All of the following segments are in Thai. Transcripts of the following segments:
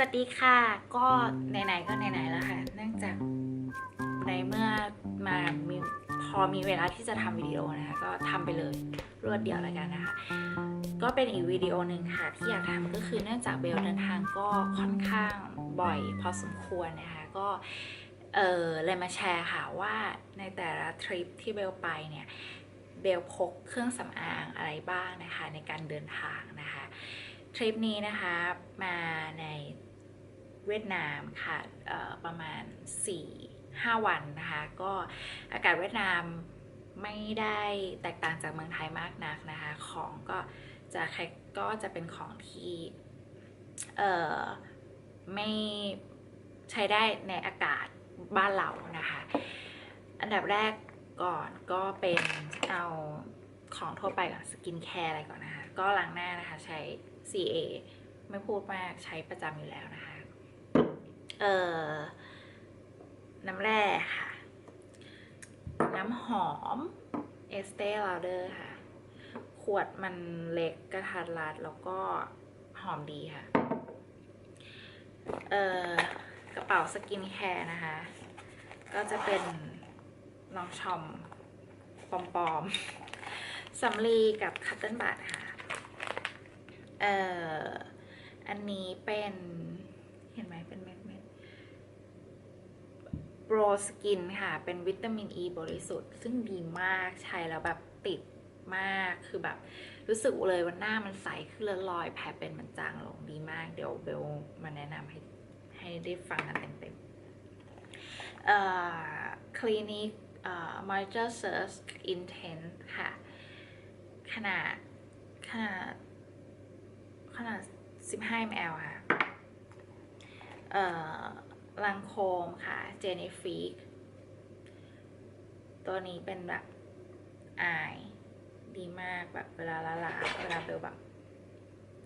วัสดีค่ะ ก็ไหนๆก็ไหนๆแล้วค่ะ เนื่องจากในเมื่อมามีพอมีเวลาที่จะทำวิดีโอนะคะ ก็ทำไปเลยรวดเดียวแล้วกันนะคะ ก็เป็นอีกวิดีโอหนึ่งค่ะ ที่อยากทำก็คือเนื่องจากเบลเดินทางก็ค่อนข้างบ่อยพอสมควรนะคะ ก็เออเลยมาแชร์ค่ะว่าในแต่ละทริปที่เบลไปเนี่ย เบลพกเครื่องสำอางอะไรบ้างนะคะ ในการเดินทางนะคะทริปนี้นะคะมาใน เวียดนามค่ะประมาณ 4-5 วันนะคะ ก็อากาศเวียดนามไม่ได้แตกต่างจากเมืองไทยมากนักนะคะ ของก็จะคล้ายก็จะเป็นของที่เอ่อไม่ใช้ได้ในอากาศบ้านเรานะคะ อันดับแรกก่อนก็เป็นเอาของทั่วไปก่อนสกินแคร์อะไรก่อนนะคะ ก็ล้างหน้านะคะใช้ CA ไม่พูดมากใช้ประจำอยู่แล้วนะคะ เอ่อน้ำแร่ค่ะ น้ำหอม Estee Lauder ค่ะ ขวดมันเล็กกระทัดรัดแล้วก็หอมดีค่ะ เอ่อกระเป๋าสกินแคร์นะคะ ก็จะเป็นลองชอมปอมๆสำลีกับคัตเติ้ลบัตค่ะ เอ่อ อันนี้เป็น เห็นไหมเป็นเม็ดเม็ด โรสกินค่ะ เป็นวิตามินอ e ีบริสุทธิ์ ซึ่งดีมากใช้แล้วแบบติดมากคือแบบรู้สึกเลยว่าหน้ามันใสขึ้นล้วรอยแผลเป็นมันจางลงดีมาก เดี๋ยวเบลมาแนะนำให้ให้ได้ฟังกันเต็มๆเอ่อ Clinic เอ่อ Moisture Surge Intense ค่ะ ขนาดขนาดขนาด 15 ml ค่ะ ลังโคมค่ะเจเนฟิกตัวนี้เป็นแบบอายดีมากแบบเวลาละลาเวลาเบลแบบ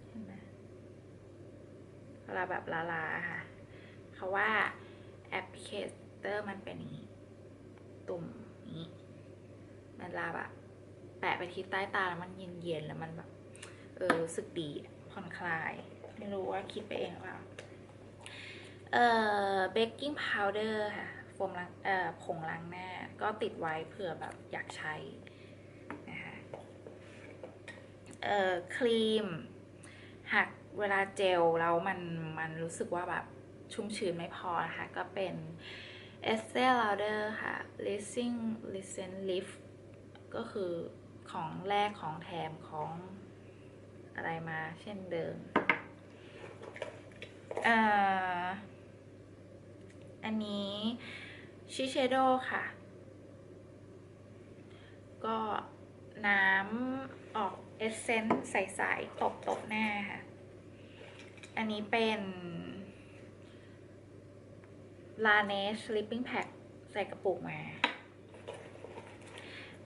เห็นไหมเวลาแบบละลาค่ะ เพราะว่าแอปพลิเคเตอร์มันเป็นนี้ ตุ่มนี้มันลาแบบแปะไปที่ใต้ตาแล้วมันเย็นๆแล้วมันแบบ เออรู้สึกดีผ่อนคลาย ไม่รู้ว่าคิดไปเองหรือเปล่า เอ่อเบกกิ้งพาวเดอร์ค่ะโฟมล้างเอ่อผงล้างหน้า ก็ติดไว้เผื่อแบบอยากใช้นะคะเอ่อครีมหากเวลาเจลแล้วมันมันรู้สึกว่าแบบชุ่มชื้นไม่พอนะคะ ก็เป็น Estee Lauder ค่ะ Lissing Listen Lift ก็คือของแรกของแถมของอะไรมาเช่นเดิมเอ่ออันนี้ ชิเชโดค่ะ ก็น้ำออกเอสเซนต์ใสๆตบตบๆหน้าค่ะ อันนี้เป็นลาเนช Sleeping Pack ใส่กระปุกมา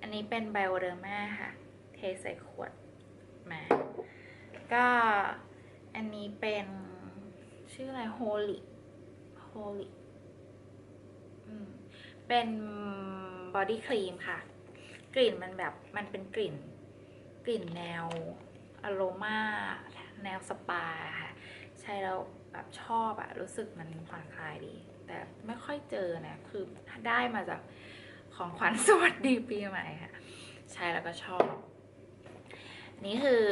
อันนี้เป็นไบโอเดอร์มาค่ะ เทใส่ขวดมา ก็อันนี้เป็นชื่ออะไร Holy Holy อืม เป็นบอดี้ครีมค่ะ กลิ่นมันแบบมันเป็นกลิ่น กลิ่นแนวอโรมาแนวสปาค่ะ ใช้แล้วแบบชอบอะรู้สึกมันผ่อนคลายดี แต่ไม่ค่อยเจอนะ คือได้มาจากของขวัญสวัสดีปีใหม่ค่ะ ใช้แล้วก็ชอบ นี่คือ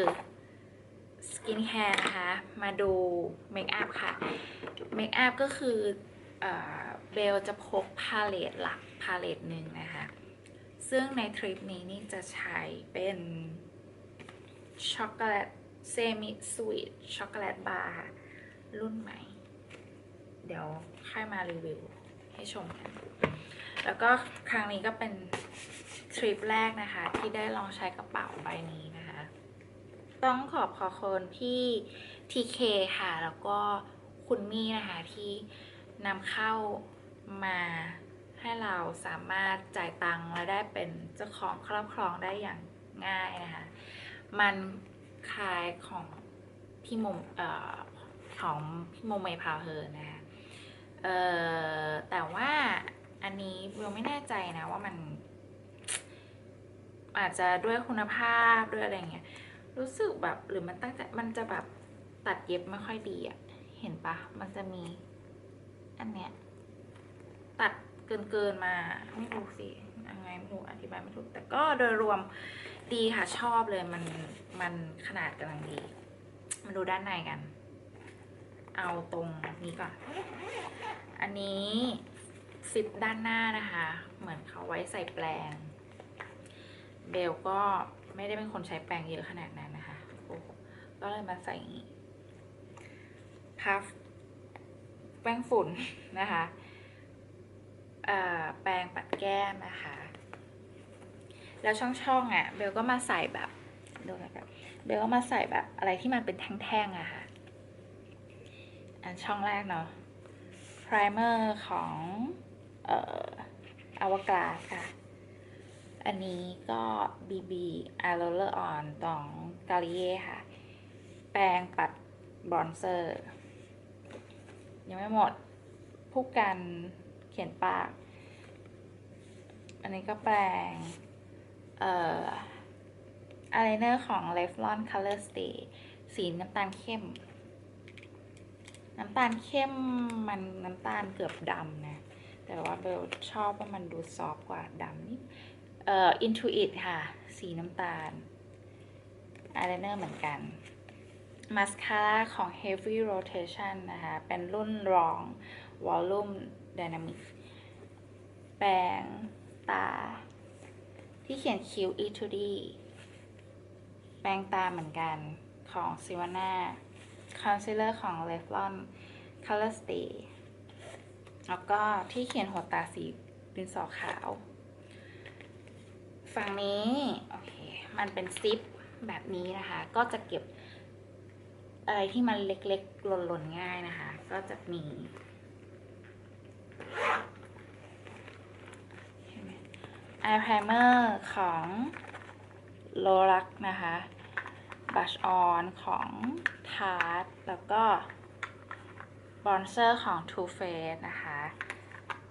สกินแคร์นะคะ มาดูเมคอัพค่ะ เมคอัพก็คือ เบลจะพกพาเลตหลักพาเลตหนึ่งนะคะ ซึ่งในทริปนี้นี่จะใช้เป็นช็อกโกแลตเซมิสวีทช็อกโกแลตบาร์รุ่นใหม่ เดี๋ยวค่อยมารีวิวให้ชมกัน แล้วก็ครั้งนี้ก็เป็นทริปแรกนะคะ ที่ได้ลองใช้กระเป๋าใบนี้นะคะ ต้องขอบขอคุณพี่ TK ค่ะ แล้วก็คุณมี่นะคะที่ นำเข้ามาให้เราสามารถจ่ายตังค์และได้เป็นเจ้าของครอบครองได้อย่างง่ายนะคะ มันคล้ายของพี่มุมเอ่อของพี่มุมเมพาวเฮอร์นะคะเอ่อแต่ว่าอันนี้เบลไม่แน่ใจนะว่ามัน อาจจะด้วยคุณภาพด้วยอะไรเงี้ยรู้สึกแบบหรือมันตั้งใจมันจะแบบตัดเย็บไม่ค่อยดีอะเห็นปะมันจะมี อันเนี้ยตัดเกินเกินมาไม่รู้สิยังไงไม่รู้อธิบายไม่ถูกแต่ก็โดยรวมดีค่ะชอบเลยมันมันขนาดกำลังดี มาดูด้านในกัน เอาตรงนี้ก่อน อันนี้ซิปด้านหน้านะคะ เหมือนเขาไว้ใส่แปลง เบลก็ไม่ได้เป็นคนใช้แปรงเยอะขนาดนั้นนะคะก็เลยมาใส่พัฟ ป้งฝุ่นนะคะแปรงปัดแก้มนะคะ แล้วช่องๆอะเบลก็มาใส่แบบดูนะครับเบลก็มาใส่แบบอะไรที่มันเป็นแท่งๆอะค่ะ อันช่องแรกเนาะ primer ของเอ่ออวกาศค่ะ อันนี้ก็ BB Eye Roller On ของ g a l l i e ค่ะ แปรงปัดบรอนเซอร์ ยังไม่หมดผู้กันเขียนปาก อันนี้ก็แปรงเอ่ออายไลเนอร์ของ Revlon Color Stay สีน้ำตาลเข้ม น้ำตาลเข้มมันน้ำตาลเกือบดำนะ แต่ว่าเบลชอบว่ามันดูซอฟกว่าดำนิดเอ่อ Intuit ค่ะ สีน้ำตาลอายไลเนอร์เหมือนกัน มาสคาร่าของ Heavy Rotation นะคะ เป็นรุ่นรอง Volume Dynamic แปรงตา ที่เขียนคิ้ว E2D แปรงตาเหมือนกันของ s i v a n a คอนซีลเลอร์ของ Revlon Color Stay แล้วก็ที่เขียนหัวตาสีดินสอขาว ฝั่งนี้ โอเค มันเป็นซิปแบบนี้นะคะ ก็จะเก็บ อะไรที่มันเล็กๆ หล่นๆ ง่ายนะคะ ก็จะมีเห็นไหม Eye Primer ของ Lorac นะคะ Blush On ของ Tarte แล้วก็บอนเซอร์ของ Too Faced นะคะ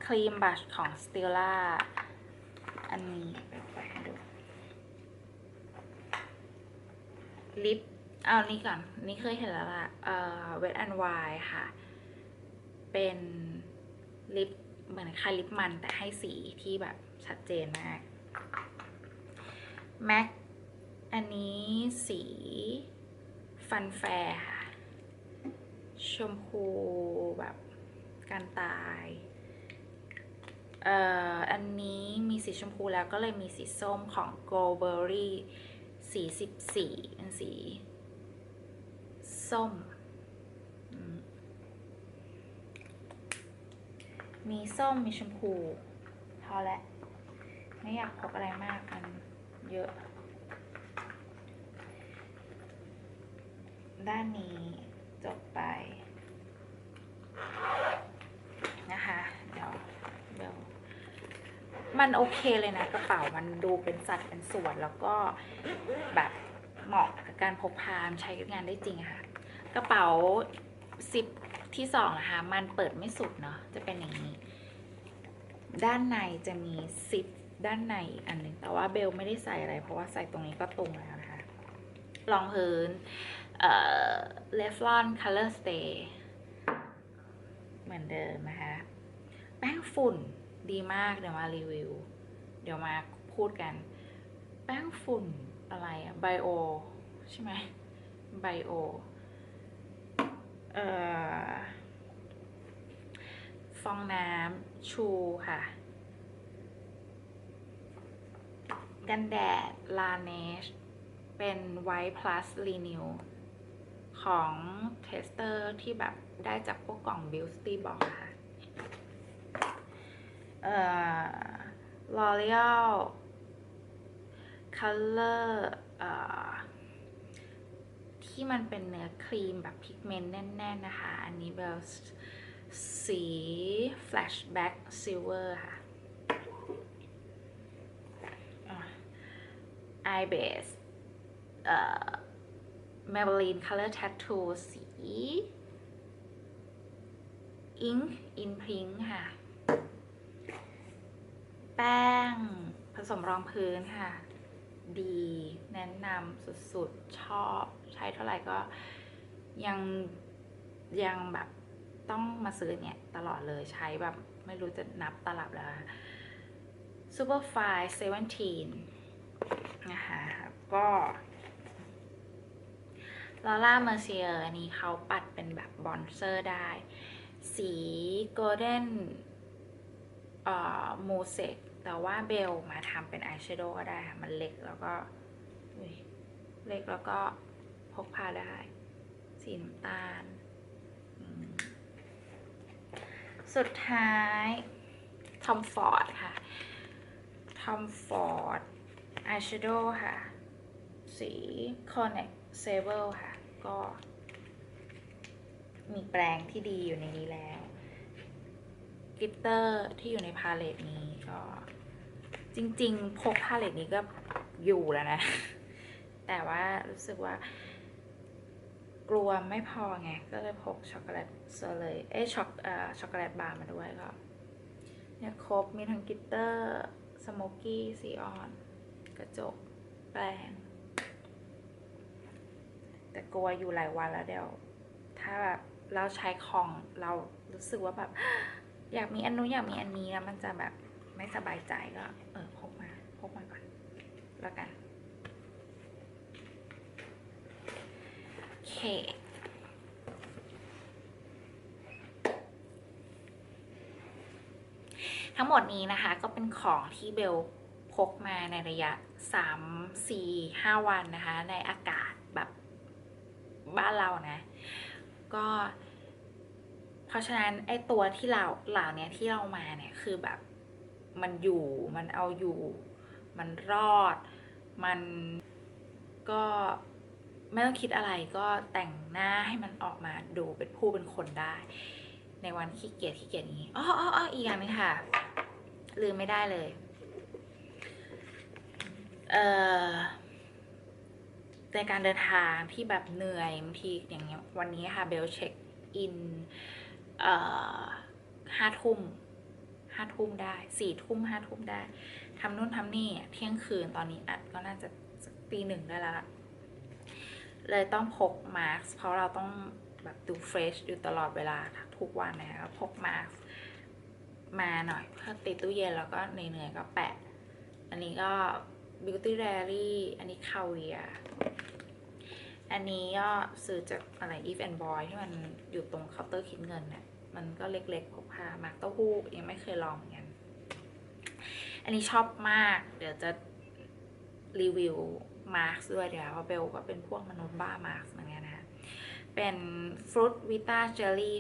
ครีมบัชของ Stila อันนี้ไปให้ดูลิป เอานี้ก่อน นี่เคยเห็นแล้วล่ะเอ่อ Wet and Wild ค่ะ เป็นลิปเหมือนคล้ายลิปมันแต่ให้สีที่แบบชัดเจนมาก MAC อันนี้สีฟันแฟร์ค่ะ ชมพูแบบการตายเอ่ออันนี้มีสีชมพูแล้วก็เลยมีสีส้มของ Goldberry สีสิบสี่เป็นสี ส้ม มีส้มมีชมพูพอแล้วไม่อยากพกอะไรมากมันเยอะ ด้านนี้จบไป นะคะ เดี๋ยวเดี๋ยวมันโอเคเลยนะกระเป๋ามันดูเป็นสัดเป็นส่วนแล้วก็แบบเหมาะกับการพกพาใช้งานได้จริงค่ะ กระเป๋าซิปที่สองนะคะมันเปิดไม่สุดเนาะจะเป็นอย่างนี้ ด้านในจะมีซิปด้านในอีกอันหนึ่งแต่ว่าเบลไม่ได้ใส่อะไร เพราะว่าใส่ตรงนี้ก็ตรงแล้วนะคะรองพื้นเอ่อ Revlon Color Stay เหมือนเดิมนะคะแป้งฝุ่นดีมากเดี๋ยวมารีวิว เดี๋ยวมาพูดกัน แป้งฝุ่นอะไรอะไบโอใช่ไหมไบโอเอ่อ ฟองน้ำชูค่ะ กันแดด ลาเนช เป็น White Plus Renew ของเทสเตอร์ที่แบบได้จากพวกกล่อง Beauty Box ค่ะ เอ่อ L'Oreal Color เอ่อ ที่มันเป็นเนื้อครีมแบบพิกเมนต์แน่น ๆ นะคะ อันนี้เบลสี Flashback Silver ค่ะ Eye Base เอ่อ Maybelline Color Tattoo สี Ink in Pink ค่ะ แป้งผสมรองพื้นค่ะ ดี แนะนำสุดๆ ชอบใช้เท่าไหร่ก็ยังยังแบบต้องมาซื้อเนี่ยตลอดเลยใช้แบบไม่รู้จะนับตลับแล้ว Superfly 17 นะคะก็ลอร่าเมอร์เซียอันนี้เขาปัดเป็นแบบบอนเซอร์ได้ สีโกลเด้นเอ่อมูเซก แต่ว่าเบลมาทำเป็นอายแชโดว์ก็ได้ค่ะ มันเล็กแล้วก็เล็กแล้วก็พกพาได้ สีน้ำตาล สุดท้ายทอมฟอร์ดค่ะทอมฟอร์ดอายแชโดว์ค่ะ สี Connect Sable ค่ะ ก็มีแปลงที่ดีอยู่ในนี้แล้วกลิตเตอร์ที่อยู่ในพาเลตนี้ก็ จริง ๆ พกพาเลตนี้ก็อยู่แล้วนะ แต่ว่ารู้สึกว่า กลัวไม่พอไง ก็เลยพกช็อกโกแลตเซเลย เอ้ช็อกเอ่อช็อกโกแลตบาร์มาด้วยก็เนี่ยครบมีทั้งกิตเตอร์สโมกี้สีออน กระจก แปลงแต่กลัวอยู่หลายวันแล้วเดี๋ยว ถ้าแบบเราใช้ของเรารู้สึกว่าแบบ อยากมีอันนู้นอยากมีอันนี้แล้วมันจะแบบ ไม่สบายใจก็ เออพกมาพกมาก่อน แล้วกัน โอเคทั้งหมดนี้นะคะก็เป็นของที่เบลพกมาในระยะ 3 4 5 วันนะคะ ในอากาศแบบบ้านเรานะ ก็ เพราะฉะนั้นไอตัวที่เราเหล่านี้ที่เรามาเนี่ยคือแบบ มันอยู่ มันเอาอยู่ มันรอด มันก็ไม่ต้องคิดอะไรก็แต่งหน้าให้มันออกมาดูเป็นผู้เป็นคนได้ ในวันขี้เกียจขี้เกียจนี้อ๋ออ๋ออ๋ออีกอย่างนึงค่ะ ลืมไม่ได้เลย เอ่อในการเดินทางที่แบบเหนื่อยบางทีอย่างเงี้ยวันนี้ค่ะเบลเช็คอินเอ่อห้าทุ่ม ห้าทุ่มได้สี่ทุ่มห้าทุ่มได้ทำนู่นทำนี่เที่ยงคืนตอนนี้อัดก็น่าจะสักตีหนึ่งได้แล้วล่ะ เลยต้องพกมาสก์เพราะเราต้องแบบดูเฟรชอยู่ตลอดเวลาทุกวันนะคะพกมาสก์มาหน่อยเพื่อติดตู้เย็นแล้วก็เหนื่อยๆก็แปะ อันนี้ก็ Beauty Diary อันนี้คาเวียอันนี้ก็ซื้อจากอะไร Eve and Boy ที่มันอยู่ตรงเคาน์เตอร์คิดเงินเนี่ย มันก็เล็กๆพกพามาร์กเต้าหู้ยังไม่เคยลองเหมือนกัน อันนี้ชอบมาก เดี๋ยวจะรีวิวมาร์กด้วยเดี๋ยวว่าะเบลก็เป็นพวกมนุษย์บ้ามาร์กเหมือนกันนะคะเป็นฟรุตวิต้าเจลลี่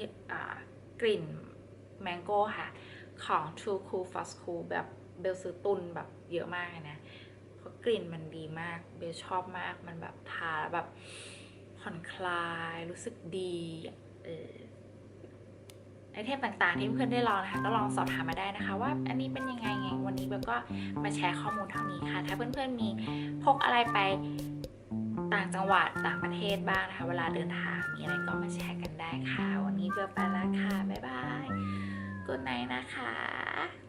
กลิ่นแมงโก้ค่ะ ของ True Cool Fast Cool แบบเบลซื้อตุนแบบเยอะมากเลยนะเพราะกลิ่นมันดีมาก เบลชอบมากมันแบบทาแล้วแบบผ่อนคลายรู้สึกดี เออ ในเทมต่างๆที่เพื่อนได้ลองนะคะ ก็ลองสอบถามมาได้นะคะ ว่าอันนี้เป็นยังไงไงวันนี้เบลก็มาแชร์ข้อมูลเท่านี้ค่ะ ถ้าเพื่อนๆมีพกอะไรไปต่างจังหวัดต่างประเทศบ้างนะคะ เวลาเดินทางมีอะไรก็มาแชร์กันได้ค่ะ วันนี้เบลไปแล้วค่ะบ๊ายบายกุดไนนะคะ